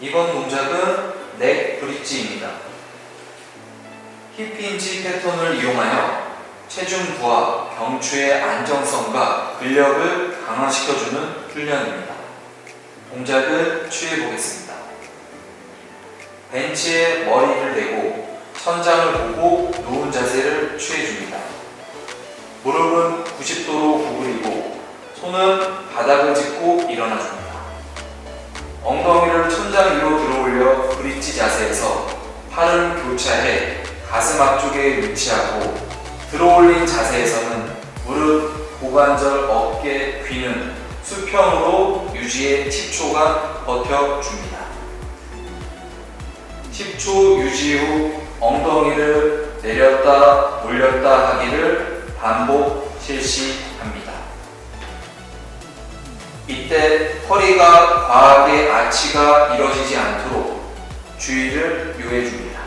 이번 동작은 넥 브릿지입니다. 힙힌지 패턴을 이용하여 체중 부하, 경추의 안정성과 근력을 강화시켜주는 훈련입니다. 동작을 취해 보겠습니다. 벤치에 머리를 대고 천장을 보고 누운 자세를 취해줍니다. 무릎은 90도로 구부리고 손은 바닥을 짚고 일어나줍니다. 브릿지 자세에서 팔은 교차해 가슴 앞쪽에 위치하고 들어올린 자세에서는 무릎, 고관절, 어깨, 귀는 수평으로 유지해 10초간 버텨줍니다. 10초 유지 후 엉덩이를 내렸다 올렸다 하기를 반복 실시합니다. 이때 허리가 과하게 아치가 이뤄지지 않도록 주의를 요해 줍니다.